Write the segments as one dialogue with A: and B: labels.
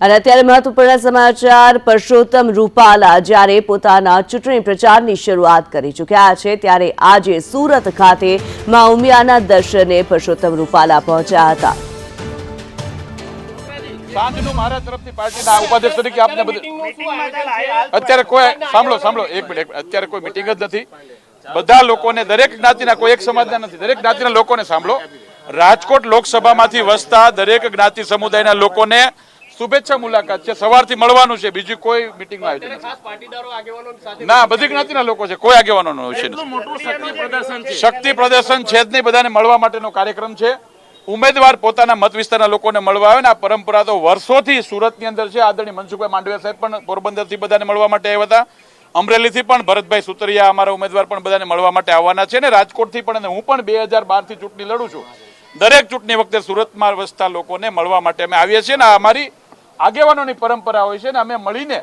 A: અને અત્યારે મહત્વપૂર્ણ સમાચાર, પરસોત્તમ રૂપાલા જ્યારે પોતાના ચૂંટણી પ્રચારની શરૂઆત કરી ચૂક્યા છે, ત્યારે આજે સુરત ખાતે મા ઉમિયાના દર્શને પરસોત્તમ રૂપાલા પહોંચ્યા હતા.
B: કોઈ સાંભળો બધા લોકોને, દરેક જ્ઞાતિના કોઈ એક નથી. દરેક જ્ઞાતિના લોકોને સાંભળો. રાજકોટ લોકસભામાંથી વસતા દરેક જ્ઞાતિ સમુદાયના લોકોને શુભેચ્છા મુલાકાત છે. સવારથી મળવાનું છે. બીજી કોઈ મિટિંગમાં આયોજન નથી ના બધી જ્ઞાતિના લોકો છે. કોઈ આગેવાનો વિશે શક્તિ પ્રદર્શન છે. જ નહીં. બધાને મળવા માટેનો કાર્યક્રમ છે. ઉમેદવાર પોતાના મત વિસ્તારના લોકોને મળવા આવે ને આ પરંપરા તો વર્ષોથી સુરતની અંદર છે. આદરણીય મનસુખભાઈ માંડવિયા સાહેબ પણ પોરબંદરથી બધાને મળવા માટે આવ્યા હતા. અમરેલીથી પણ ભરતભાઈ સુતરિયા અમારા ઉમેદવાર પણ બધાને મળવા માટે આવવાના છે ને રાજકોટથી પણ અને હું પણ બે હજાર બારથી ચૂંટણી લડું છું. દરેક ચૂંટણી વખતે સુરતમાં વસતા લોકોને મળવા માટે અમે આવીએ છીએ ને આ અમારી આગેવાનોની પરંપરા હોય છે ને અમે મળીને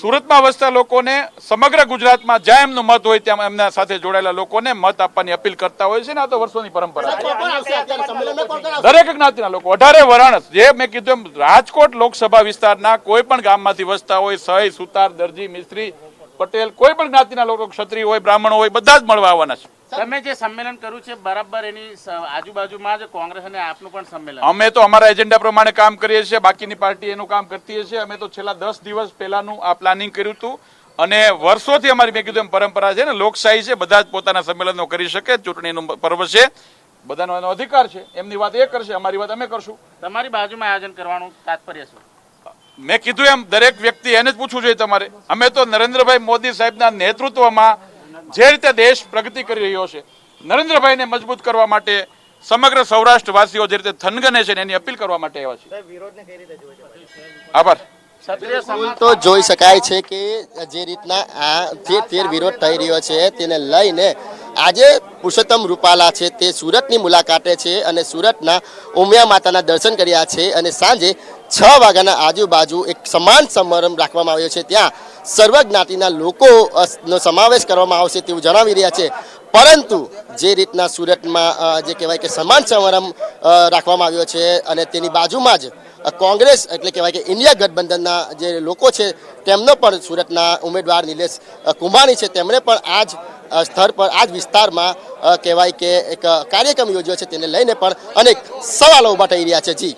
B: સુરતમાં વસતા લોકોને સમગ્ર ગુજરાતમાં જ્યાં એમનું મત હોય ત્યાં એમના સાથે જોડાયેલા લોકોને મત આપવાની અપીલ કરતા હોય છે ને આ તો વર્ષોની પરંપરા દરેક જ્ઞાતિના લોકો, અઢારે વરાણસ, જે મેં કીધું એમ રાજકોટ લોકસભા વિસ્તારના કોઈ પણ ગામમાંથી વસતા હોય, સહી, સુતાર, દરજી, મિસ્ત્રી પટેલ કોઈ પણ જ્ઞાતિના લોકો ક્ષત્રિય હોય બ્રાહ્મણ હોય બધા જ મળવા આવવાના છે.
C: તમે જે સંમેલન કર્યું છે બરાબર એની આજુબાજુમાં જ કોંગ્રેસ અને આપનું પણ સંમેલન.
B: અમે તો અમારા એજન્ડા પ્રમાણે કામ કરીએ છીએ બાકીની પાર્ટી એનું કામ કરતી છે અમે તો છેલ્લા દસ દિવસ પહેલાનું આ પ્લાનિંગ કર્યું હતું. અને વર્ષોથી અમારી મેં કીધું એમ પરંપરા છે ને લોકશાહી છે બધા જ પોતાના સંમેલનો કરી શકે ચૂંટણીનું પર્વ છે. બધાનો એનો અધિકાર છે. એમની વાત એ કરશે અમારી વાત અમે કરશું.
C: તમારી બાજુમાં આયોજન કરવાનું તાત્પર્ય શું?
B: મેં કીધું એમ દરેક વ્યક્તિ એને જ પૂછવું જોઈએ તમારે. અમે તો નરેન્દ્રભાઈ મોદી સાહેબના નેતૃત્વમાં જે રીતે દેશ પ્રગતિ કરી રહ્યો છે નરેન્દ્રભાઈને મજબૂત કરવા માટે સમગ્ર સૌરાષ્ટ્રવાસીઓ જે રીતે થનગને છે એની અપીલ કરવા માટે આવ્યા છે. આભાર.
D: તો જોઈ શકાય છે કે જે રીતના આ જે તેર વિરોધ થઈ રહ્યો છે તેને લઈને આજે પુરુષોત્તમ રૂપાલા છે તે સુરતની મુલાકાતે છે અને સુરતના ઉમિયા માતાના દર્શન કર્યા છે અને સાંજે છ વાગ્યાના આજુબાજુ એક સમાન સમારંભ રાખવામાં આવ્યો છે. ત્યાં સર્વ જ્ઞાતિના લોકો નો સમાવેશ કરવામાં આવશે તેવું જણાવી રહ્યા છે. પરંતુ જે રીતના સુરતમાં જે કહેવાય કે સમાન સમારંભ રાખવામાં આવ્યો છે અને તેની બાજુમાં જ કોંગ્રેસ એટલે કહેવાય કે ઇન્ડિયા ગઠબંધનના જે લોકો છે તેમનો પણ સુરતના ઉમેદવાર નિલેશ કુંભાણી છે. તેમણે પણ આ જ સ્થળ પર આ જ વિસ્તારમાં કહેવાય કે એક કાર્યક્રમ યોજ્યો છે. તેને લઈને પણ અનેક સવાલો ઊભા થઈ રહ્યા છે. જી.